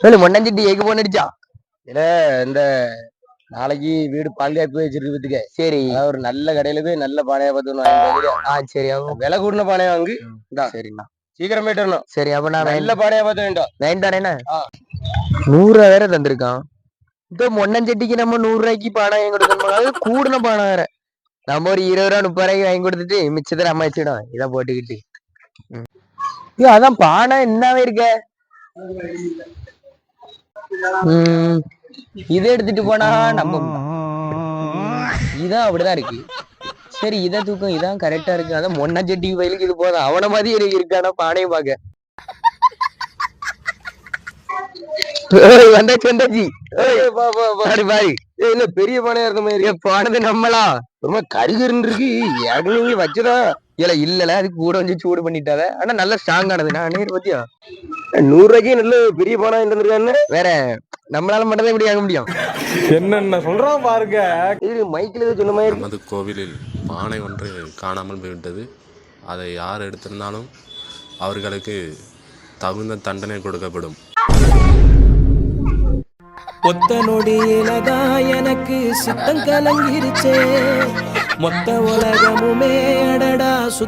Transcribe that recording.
சொல்லு மொன்னஞ்சட்டி ஏக்கு போன் அடிச்சா? இல்ல இந்த நாளைக்கு வீடு பாதுகாப்பு வச்சிருக்கிறதுக்கு சரி. அதாவது ஒரு நல்ல கடையில போய் நல்ல பானையா பார்த்து ஆ சரி விலை கூடின பானையா வாங்கு. சரிண்ணா சீக்கிரம் போயிட்டு வரணும் சரி அப்ப நான் நல்ல பானையா பார்த்து வேண்டாம் வேண்டானேண்ணா ஆ. நூறு வேற தந்திருக்கான். இந்த மொன்னஞ்சட்டிக்கு நம்ம நூறு ரூபாய்க்கு பானை வாங்கி கொடுக்கணும்? கூடுன பானை வேற. நம்ம ஒரு இருபது ரூபா முப்பது ரூபாய்க்கு வாங்கி கொடுத்துட்டு மிச்சத்தை நம்ம வச்சிடும் இதை போட்டுக்கிட்டு. ஐயோ அதான் பானை என்னவே இருக்க? இதை எடுத்துட்டு போனா நம்ம இதான் அப்படிதான் இருக்கு. சரி இதை தூக்கம் இதான் கரெக்டா இருக்கு. அதான் மொன்னஞ்சட்டி வயலுக்கு இது போதும். அவன மாதிரி எனக்கு இருக்கானா பானையும் பாக்க வந்தாச்சு வந்தாச்சு. பாரு பாரு. என்ன பெரிய பானையா இருந்த மாதிரி. போனது நம்மளா? ரொம்ப கருகருன்னு இருக்கு நீங்க வச்சுதான். இல்ல இல்லல அது கூட கொஞ்சம் சூடு பண்ணிட்டாவ ஆனா நல்ல ஸ்ட்ராங் ஆனது. நான் பத்தியா? நூறு ரூபாய்க்கு நல்ல பெரிய பானை இருந்திருக்கான்னு வேற நம்மளால மட்டும் தான் இப்படி ஆக முடியும். என்னென்ன சொல்றான் பாருங்க. இது மைக்கில் ஏதோ சொன்ன மாதிரி நமது கோவிலில் பானை ஒன்று காணாமல் போய்விட்டது. அதை யார் எடுத்திருந்தாலும் அவர்களுக்கு தகுந்த தண்டனை கொடுக்கப்படும். ஒத்த நொடியிலதான் எனக்கு சித்தம் கலங்கிருச்சே. மொத்த உலகமுமே அடடா சுத்த